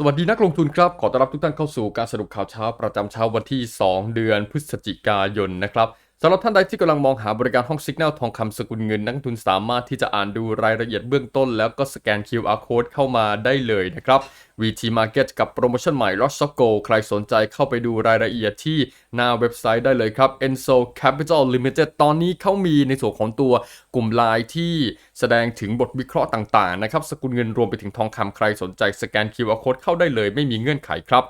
สวัสดีนักลงทุนครับ ขอต้อนรับทุกท่านเข้าสู่การสรุปข่าวเช้าประจำเช้าวันที่ 2 เดือนพฤศจิกายนนะครับ สำหรับท่านใดที่กำลังมองหาบริการห้องสิกแนลทองคำสกุลเงิน นักทุนสามารถที่จะอ่านดูรายละเอียดเบื้องต้น แล้วก็สแกน QR code เข้ามาได้เลยนะครับ VT Market กับโปรโมชั่นใหม่ Lost of Go ใครสนใจเข้าไปดูรายละเอียดที่หน้าเว็บไซต์ได้เลยครับ Enso Capital Limited ตอนนี้เขามีในส่วนของตัวกลุ่มไลน์ที่แสดงถึงบทวิเคราะห์ต่างๆนะครับสกุลเงินรวมไปถึงทองคำใครสนใจสแกน QR code เข้าได้เลย ไม่มีเงื่อนไขครับ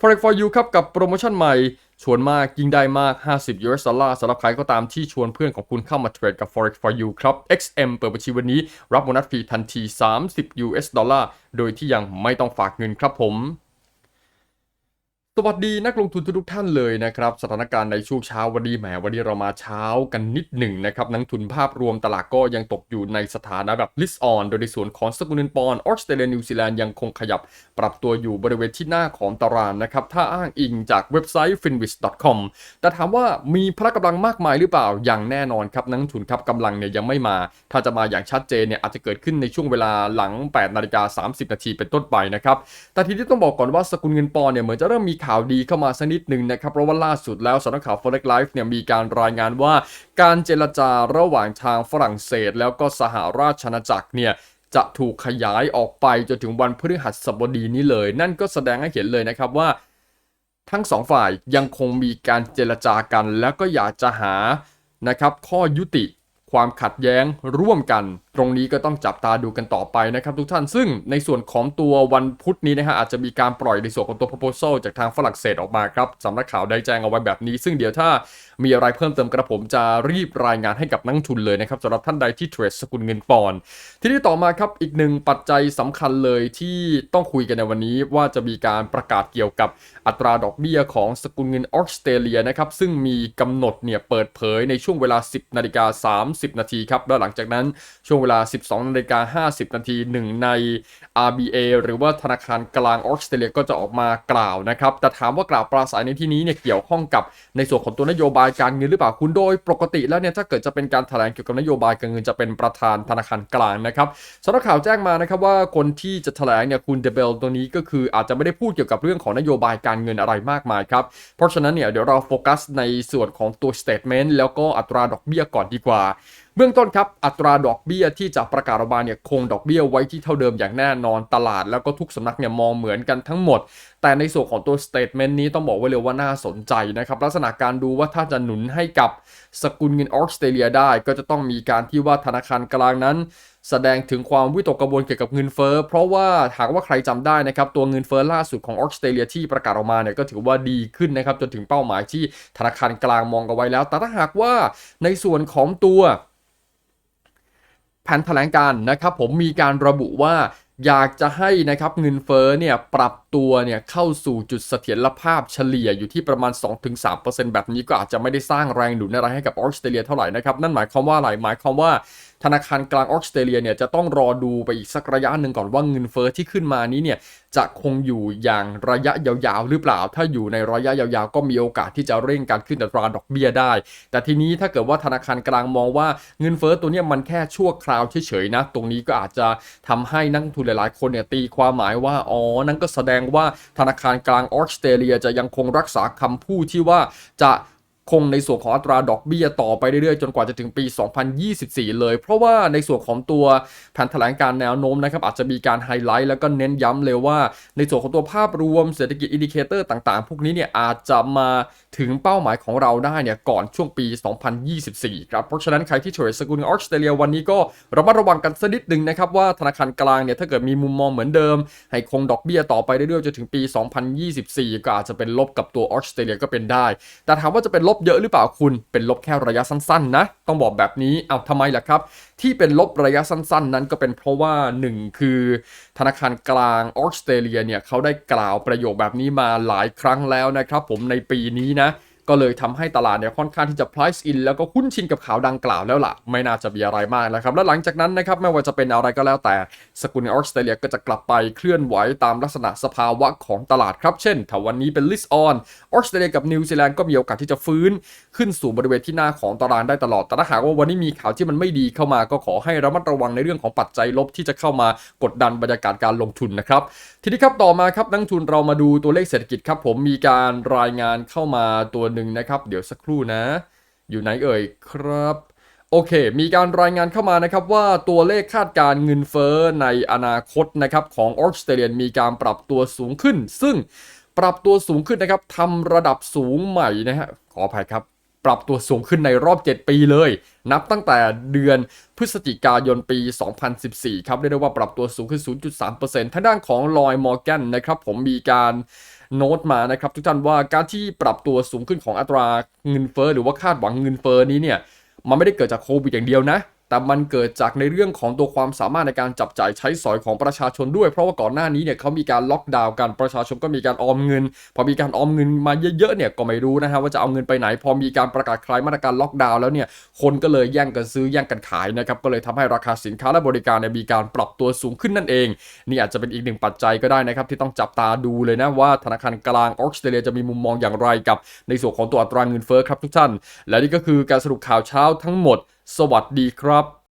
Forex for you ครับกับโปรโมชั่นใหม่ ชวนมากยิ่งได้มาก 50 US ดอลลาร์สำหรับใครก็ตามที่ชวนเพื่อนของคุณเข้ามาเทรดกับ Forex for you ครับ XM เปิดบัญชีวันนี้ รับโบนัสฟรีทันที 30 US ดอลลาร์โดยที่ยังไม่ต้องฝากเงินครับผม สวัสดีนักลงทุนทุกท่านเลยนะครับสถานการณ์ในช่วงเช้าวันนี้แหมวันนี้เรามาเช้ากันนิดหนึ่งนะครับนักทุนภาพรวมตลาดก็ยังตกอยู่ในสถานะแบบ list on โดยในส่วนของสกุลเงินปอนด์ออสเตรเลียนิวซีแลนด์ยังคงขยับปรับตัวอยู่บริเวณที่หน้าของตารางนะครับถ้าอ้างอิงจากเว็บไซต์ finwis.com แต่ถามว่ามีพละกำลังมากมายหรือเปล่าอย่างแน่นอนครับนักทุนครับกำลังเนี่ยยังไม่มา ถ้าจะมาอย่างชัดเจนเนี่ยอาจจะเกิดขึ้นในช่วงเวลาหลัง8นาฬิกา30นาทีเป็นต้นไปนะครับแต่ทีนี้ต้องบอกก่อนว่าสกุลเงินปอนเนี่ยเหมือนจะเริ่มมีข่าวดีเข้ามาสักนิดหนึ่งนะครับ เพราะว่าล่าสุดแล้วสำนักข่าว Forex Live เนี่ยมีการรายงานว่า การเจรจาระหว่างทางฝรั่งเศส แล้วก็สหราชอาณาจักรเนี่ยจะถูกขยายออกไปจนถึงวันพฤหัสบดีนี้เลย นั่นก็แสดงให้เห็นเลยนะครับว่า ทั้งสองฝ่ายยังคงมีการเจรจากัน แล้วก็อยากจะหานะครับข้อยุติความขัดแย้งร่วมกัน ตรงนี้ก็ต้องจับตาดูกันต่อไปนะครับทุกท่านซึ่งในส่วนของตัววันพุธนี้นะฮะอาจจะมีการปล่อยในส่วนของตัว proposal จากทางฝรั่งเศสออกมาครับสำนักข่าวได้แจ้งเอาไว้แบบนี้ ซึ่งเดี๋ยวถ้ามีอะไรเพิ่มเติมกระผมจะรีบรายงานให้กับนักทุนเลยนะครับสำหรับท่านใดที่เทรดสกุลเงินปอนด์ทีนี้ต่อมาครับอีกหนึ่งปัจจัยสำคัญเลยที่ต้องคุยกันในวันนี้ว่าจะมีการประกาศเกี่ยวกับอัตราดอกเบี้ยของสกุลเงินออสเตรเลียนะครับซึ่งมีกำหนดเนี่ยเปิดเผยในช่วงเวลา 10นาฬิกา30นาทีครับแล้วหลังจากนั้นช่วงเวลา 12นาฬิกา50 นาทีหนึ่งใน RBA หรือว่าธนาคารกลางออสเตรเลียก็จะออกมากล่าวนะครับ แต่ถามว่ากล่าวปราศัยในที่นี้เนี่ยเกี่ยวข้องกับในส่วนของตัวนโยบายการเงินหรือเปล่าคุณโดยปกติแล้วเนี่ยถ้าเกิดจะเป็นการแถลงเกี่ยวกับนโยบายการเงินจะเป็นประธานธนาคารกลางนะครับสำนักข่าวแจ้งมานะครับว่าคนที่จะแถลงเนี่ยคุณเดเบลตัวนี้ก็คืออาจจะไม่ได้พูดเกี่ยวกับเรื่องของนโยบายการเงินอะไรมากมายครับ เพราะฉะนั้นเนี่ยเดี๋ยวเราโฟกัสในส่วนของตัว statement แล้วก็อัตราดอกเบี้ยก่อนดีกว่า เบื้องต้นครับ อัตราดอกเบี้ยที่จะประกาศออกมาเนี่ยคงดอกเบี้ยไว้ที่เท่าเดิมอย่างแน่นอนตลาด แล้วก็ทุกสำนักเนี่ยมองเหมือนกันทั้งหมด แต่ในส่วนของตัว statement นี้ต้องบอกไว้เลยว่าน่าสนใจนะครับลักษณะการดูว่าถ้าจะหนุนให้กับสกุลเงินออสเตรเลียได้ก็จะต้องมีการที่ว่าธนาคารกลางนั้นแสดงถึงความวิตกกังวลเกี่ยวกับเงินเฟ้อ เพราะว่าหากว่าใครจำได้นะครับตัวเงินเฟ้อล่าสุดของออสเตรเลียที่ประกาศออกมาเนี่ยก็ถือว่าดีขึ้นนะครับจนถึงเป้าหมายที่ธนาคารกลางมองเอาไว้แล้ว แต่ถ้าหากว่าในส่วนของตัว แผนแถลงการนะครับผมมีการระบุว่า อยากจะให้นะครับเงินเฟ้อเนี่ยปรับตัวเนี่ยเข้าสู่จุดเสถียรภาพเฉลี่ยอยู่ที่ประมาณ 2-3%แบบนี้ก็อาจจะไม่ได้สร้างแรงหนุนอะไรให้กับออสเตรเลียเท่าไหร่นะครับ นั่นหมายความว่าอะไรหมายความว่าธนาคารกลางออสเตรเลียเนี่ยจะต้องรอดูไปอีกสักระยะหนึ่งก่อนว่าเงินเฟ้อที่ขึ้นมานี้เนี่ยจะคงอยู่อย่างระยะยาวๆหรือเปล่า ถ้าอยู่ในระยะยาวๆ ก็มีโอกาสที่จะเร่งการขึ้นอัตราดอกเบี้ยได้ แต่ทีนี้ถ้าเกิดว่าธนาคารกลางมองว่าเงินเฟ้อตัวเนี้ยมันแค่ชั่วคราวเฉยๆนะ ตรงนี้ก็อาจจะทำให้นักทุนหลายๆ คนเนี่ยตีความหมายว่า อ๋อ นั่นก็แสดงว่าธนาคารกลางออสเตรเลียจะยังคงรักษาคำพูดที่ว่าจะ คงในส่วนของอัตราดอกเบี้ยต่อไปเรื่อยๆ จนกว่าจะถึงปี 2024 เลย เพราะว่าในส่วนของตัวแผนแถลงการแนวโน้มนะครับอาจจะมีการไฮไลท์แล้วก็เน้นย้ำเลยว่า ในส่วนของตัวภาพรวมเศรษฐกิจอินดิเคเตอร์ต่างๆ พวกนี้เนี่ยอาจจะมาถึงเป้าหมายของเราได้เนี่ยก่อนช่วงปี 2024 ครับ เพราะฉะนั้นใครที่เทรดสกุลออสเตรเลียวันนี้ก็ระมัดระวังกันสักนิดหนึ่งนะครับว่าธนาคารกลางเนี่ยถ้าเกิดมีมุมมองเหมือนเดิม ให้คงดอกเบี้ยต่อไปเรื่อยๆจนถึงปี 2024 ก็อาจจะเป็นลบกับตัวออสเตรเลียก็เป็นได้ แต่ถามว่าจะเป็นลบเยอะหรือเปล่าคุณเป็นลบแค่ระยะสั้นๆนะต้องบอกแบบนี้เอาทำไมล่ะครับ ที่เป็นลบระยะสั้นๆ นั้นก็เป็นเพราะว่า 1 คือ ธนาคารกลางออสเตรเลียเนี่ยเขาได้กล่าวประโยคแบบนี้มาหลายครั้งแล้วนะครับ ผมในปีนี้นะ ก็เลยทำให้ตลาดเนี่ยค่อนข้างที่จะ price in แล้วก็คุ้นชินกับข่าวดังกล่าวแล้วล่ะ ไม่น่าจะมีอะไรมากแล้วครับ แล้วหลังจากนั้นนะครับไม่ว่าจะเป็นอะไรก็แล้วแต่สกุลเงินออสเตรเลียก็จะกลับไปเคลื่อนไหวตามลักษณะสภาวะของตลาดครับ เช่นถ้าวันนี้เป็น list on ออสเตรเลียกับนิวซีแลนด์ก็มีโอกาสที่จะฟื้น ขึ้นสู่บริเวณที่หน้าของตารางได้ตลอดแต่ถ้าหากว่าวันนี้มีข่าวที่มันไม่ดีเข้ามาก็ขอให้ระมัดระวังในเรื่องของปัจจัยลบที่จะเข้ามากดดันบรรยากาศการลงทุนนะครับทีนี้ครับต่อมาครับนักทุนเรามาดูตัวเลขเศรษฐกิจครับผมมีการรายงานเข้ามาตัวหนึ่งนะครับ เดี๋ยวสักครู่นะ อยู่ไหนเอ่ยครับ โอเค มีการรายงานเข้ามานะครับว่าตัวเลขคาดการเงินเฟ้อในอนาคตนะครับของออสเตรเลียมีการปรับตัวสูงขึ้น ซึ่งปรับตัวสูงขึ้นนะครับทำระดับสูงใหม่นะฮะขออภัยครับปรับตัวสูงขึ้นในรอบ 7 ปีเลย นับตั้งแต่เดือนพฤศจิกายนปี 2014 ครับเรียกได้ว่าปรับตัวสูงขึ้น 0.3%ทางด้านของลอยมอร์แกนนะครับผมมีการ โน้ตมานะครับทุกท่านว่าการที่ปรับตัวสูงขึ้นของอัตราเงินเฟ้อหรือว่าคาดหวังเงินเฟ้อนี้เนี่ยมันไม่ได้เกิดจากโควิดอย่างเดียวนะ แต่มันเกิดจากในเรื่องของตัวความสามารถในการจับจ่ายใช้สอยของประชาชนด้วย เพราะว่าก่อนหน้านี้เนี่ยเขามีการล็อกดาวน์กันประชาชนก็มีการออมเงิน พอมีการออมเงินมาเยอะๆเนี่ยก็ไม่รู้นะฮะว่าจะเอาเงินไปไหน พอมีการประกาศคลายมาตรการล็อกดาวน์แล้วเนี่ยคนก็เลยแย่งกันซื้อแย่งกันขายนะครับก็เลยทำให้ราคาสินค้าและบริการเนี่ยมีการปรับตัวสูงขึ้นนั่นเองนี่อาจจะเป็นอีกหนึ่งปัจจัยก็ได้นะครับที่ต้องจับตาดูเลยนะว่าธนาคารกลางออสเตรเลียจะมีมุมมองอย่างไรกับ ในส่วนของตัวอัตราเงินเฟ้อครับทุกท่าน และนี่ก็คือการสรุปข่าวเช้าทั้งหมด สวัสดีครับ